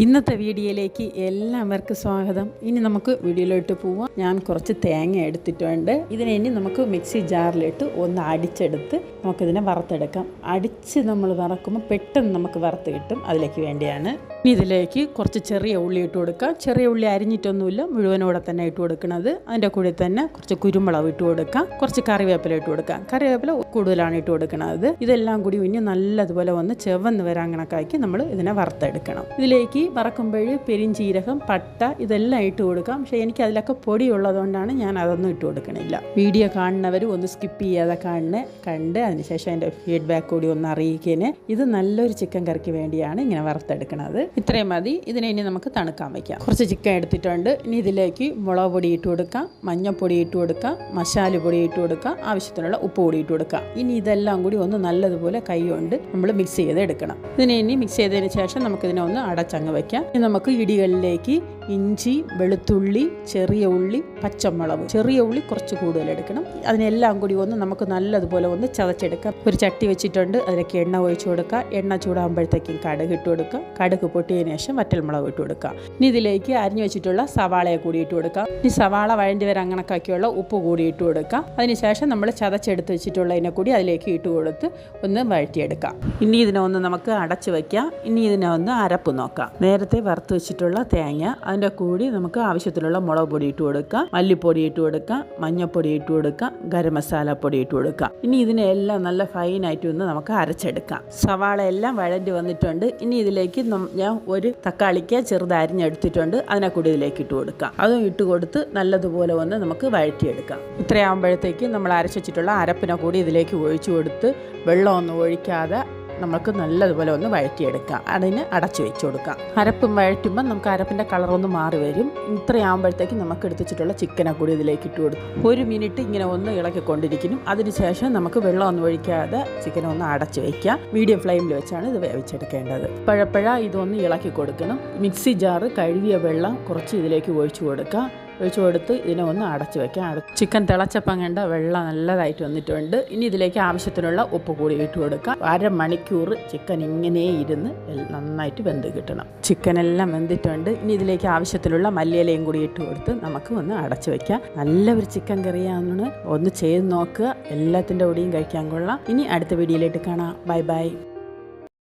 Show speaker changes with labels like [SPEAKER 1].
[SPEAKER 1] ഇന്നത്തെ വീഡിയോയിലേക്ക് എല്ലാവർക്കും സ്വാഗതം. ഇനി നമുക്ക് വീഡിയോയിലോട്ട് പോവാം. ഞാൻ കുറച്ച് തേങ്ങ എടുത്തിട്ടുണ്ട്. ഇതിനെ ഇനി നമുക്ക് മിക്സി ജാറിലിട്ട് ഒന്ന് അടിച്ചെടുത്ത് നമുക്കിതിനെ വറുത്തെടുക്കാം. അടിച്ച് നമ്മൾ വറക്കുമ്പോൾ പെട്ടെന്ന് നമുക്ക് വറുത്ത് കിട്ടും. അതിലേക്ക് വേണ്ടിയാണ് ഇനി ഇതിലേക്ക് കുറച്ച് ചെറിയ ഉള്ളി ഇട്ട് കൊടുക്കുക. ചെറിയ ഉള്ളി അരിഞ്ഞിട്ടൊന്നുമില്ല. മുഴുവനോടെ തന്നെ ഇട്ട് കൊടുക്കുന്നത് അതിന്റെ കൂടെ തന്നെ കുറച്ച് കുരുമുളക് ഇട്ട് കൊടുക്കാം കുറച്ച് കറിവേപ്പില ഇട്ട് കൊടുക്കാം കറിവേപ്പില കൂടുതലാണ് ഇട്ട് കൊടുക്കുന്നത് ഇതെല്ലാം കൂടി ഇനി നല്ലതുപോലെ ഒന്ന് ചെവന്ന് വരാൻ കണക്കാക്കി നമ്മൾ ഇതിനെ വറുത്തെടുക്കണം. ഇതിലേക്ക് വറക്കുമ്പോൾ പെരിഞ്ചീരകം പട്ട ഇതെല്ലാം ഇട്ട് കൊടുക്കാം. പക്ഷേ എനിക്ക് അതിലൊക്കെ പൊടി ഉള്ളതുകൊണ്ടാണ് ഞാൻ അതൊന്നും ഇട്ട് കൊടുക്കണില്ല. വീഡിയോ കാണുന്നവർ ഒന്ന് സ്കിപ്പ് ചെയ്യാതെ കാണണേ കണ്ട് അതിനുശേഷം അതിന്റെ ഫീഡ്ബാക്ക് കൂടി ഒന്ന് അറിയിക്കേനെ. ഇത് നല്ലൊരു ചിക്കൻ കറിക്ക് വേണ്ടിയാണ് ഇങ്ങനെ വറുത്തെടുക്കുന്നത് ഇത്രയും മതി. ഇതിനെ ഇനി നമുക്ക് തണുക്കാൻ വയ്ക്കാം. കുറച്ച് ചിക്കൻ എടുത്തിട്ടുണ്ട്. ഇനി ഇതിലേക്ക് മുളക് പൊടി ഇട്ട് കൊടുക്കാം മഞ്ഞൾപ്പൊടി ഇട്ട് കൊടുക്കാം മസാല പൊടി ഇട്ട് കൊടുക്കാം ആവശ്യത്തിനുള്ള ഉപ്പ് പൊടി ഇട്ട് കൊടുക്കാം ഇനി ഇതെല്ലാം കൂടി ഒന്ന് നല്ലതുപോലെ കൈ കൊണ്ട് നമ്മൾ മിക്സ് ചെയ്ത് എടുക്കണം. ഇതിനെ ഇനി മിക്സ് ചെയ്തതിന് ശേഷം നമുക്കിതിനെ ഒന്ന് അടച്ചങ്ങ് വയ്ക്കാം. ഇനി നമുക്ക് ഇടികളിലേക്ക് ഇഞ്ചി വെളുത്തുള്ളി ചെറിയ ഉള്ളി പച്ചമുളക് ചെറിയ ഉള്ളി കുറച്ച് കൂടുതൽ എടുക്കണം. അതിനെല്ലാം കൂടി ഒന്ന് നമുക്ക് നല്ലതുപോലെ ഒന്ന് ചതച്ചെടുക്കാം. ഒരു ചട്ടി വെച്ചിട്ടുണ്ട്. അതിലേക്ക് എണ്ണ ഒഴിച്ചു കൊടുക്കുക. എണ്ണ ചൂടാകുമ്പോഴത്തേക്കും കടുക് ഇട്ട് കൊടുക്കുക. കടുക് പൊട്ടിയതിന് ശേഷം വറ്റൽമുളക് ഇട്ട് കൊടുക്കുക. ഇനി ഇതിലേക്ക് അരിഞ്ഞു വെച്ചിട്ടുള്ള സവാളയെ കൂടി ഇട്ട് കൊടുക്കാം ഇനി സവാള വഴണ്ടി കണക്കാക്കിയുള്ള ഉപ്പ് കൂടി ഇട്ട് കൊടുക്കാം അതിനുശേഷം നമ്മൾ ചതച്ചെടുത്ത് വെച്ചിട്ടുള്ളതിനെ കൂടി അതിലേക്ക് ഇട്ട് കൊടുത്ത് ഒന്ന് വഴറ്റിയെടുക്കാം ഇനി ഇതിനെ ഒന്ന് നമുക്ക് അടച്ചു വയ്ക്കാം ഇനി ഇതിനെ ഒന്ന് അരപ്പ് നോക്കാം. നേരത്തെ വറുത്ത് വെച്ചിട്ടുള്ള തേങ്ങ അതിന്റെ കൂടി നമുക്ക് ആവശ്യത്തിലുള്ള മുളക് പൊടി ഇട്ട് കൊടുക്കാം മല്ലിപ്പൊടി ഇട്ട് കൊടുക്കാം മഞ്ഞൾപ്പൊടി ഇട്ട് കൊടുക്കാം ഗരം മസാല പൊടി ഇട്ട് കൊടുക്കാം ഇനി ഇതിനെല്ലാം നല്ല ഫൈനായിട്ട് ഒന്ന് നമുക്ക് അരച്ചെടുക്കാം. സവാള എല്ലാം വഴണ്ടി വന്നിട്ടുണ്ട്. ഇനി ഇതിലേക്ക് നം- ഞാൻ ഒരു തക്കാളിക്ക് ചെറുതരിഞ്ഞെടുത്തിട്ടുണ്ട് അതിനെ കൂടി ഇതിലേക്ക് ഇട്ട് കൊടുക്കാം. അതും ഇട്ട് കൊടുത്ത് നല്ലതുപോലെ ഒന്ന് നമുക്ക് വഴറ്റിയെടുക്കാം. ഇത്രയാകുമ്പോഴത്തേക്ക് നമ്മൾ അരച്ച് വെച്ചിട്ടുള്ള അരപ്പിനെ കൂടി ഇതിലേക്ക് ഒഴിച്ചു കൊടുത്ത് വെള്ളമൊന്നും ഒഴിക്കാതെ നമുക്ക് നല്ലതുപോലെ ഒന്ന് വഴറ്റിയെടുക്കാം. അതിന് അടച്ചു വെച്ച് കൊടുക്കാം. അരപ്പും വഴറ്റുമ്പോൾ നമുക്ക് അരപ്പിന്റെ കളറൊന്ന് മാറി വരും. ഇത്രയാകുമ്പോഴത്തേക്ക് നമുക്ക് എടുത്തിട്ടുള്ള ചിക്കനെ കൂടി ഇതിലേക്ക് ഇട്ട് കൊടുക്കും. ഒരു മിനിറ്റ് ഇങ്ങനെ ഒന്ന് ഇളക്കിക്കൊണ്ടിരിക്കുന്നു. അതിനുശേഷം നമുക്ക് വെള്ളം ഒന്നും ഒഴിക്കാതെ ചിക്കൻ ഒന്ന് അടച്ചു വയ്ക്കാം മീഡിയം ഫ്ലെയിമിൽ വെച്ചാണ് ഇത് വേവിച്ചെടുക്കേണ്ടത്. പഴപ്പഴ ഇതൊന്ന് ഇളക്കി കൊടുക്കണം. മിക്സി ജാറ് കഴുകിയ വെള്ളം കുറച്ച് ഇതിലേക്ക് ഒഴിച്ചു കൊടുക്കാം. ഒഴിച്ചു കൊടുത്ത് ഇതിനെ ഒന്ന് അടച്ചു വെക്കാം. ചിക്കൻ തിളച്ചപ്പം കണ്ട വെള്ളം നല്ലതായിട്ട് വന്നിട്ടുണ്ട്. ഇനി ഇതിലേക്ക് ആവശ്യത്തിനുള്ള ഉപ്പ് കൂടി ഇട്ട് കൊടുക്കാം. അരമണിക്കൂർ ചിക്കൻ ഇങ്ങനെ ഇരുന്ന് നന്നായിട്ട് വെന്ത് കിട്ടണം. ചിക്കൻ എല്ലാം വെന്തിട്ടുണ്ട്. ഇനി ഇതിലേക്ക് ആവശ്യത്തിനുള്ള മല്ലിയിലയും കൂടി ഇട്ട് കൊടുത്ത് നമുക്ക് ഒന്ന് അടച്ചു വെക്കാം. നല്ല ഒരു ചിക്കൻ കറിയാണെന്ന് ഒന്ന് ചെയ്ത് നോക്കുക. എല്ലാത്തിന്റെ കൂടെയും കഴിക്കാൻ കൊള്ളാം. ഇനി അടുത്ത വീഡിയോയിലേക്ക് കാണാം. Bye bye.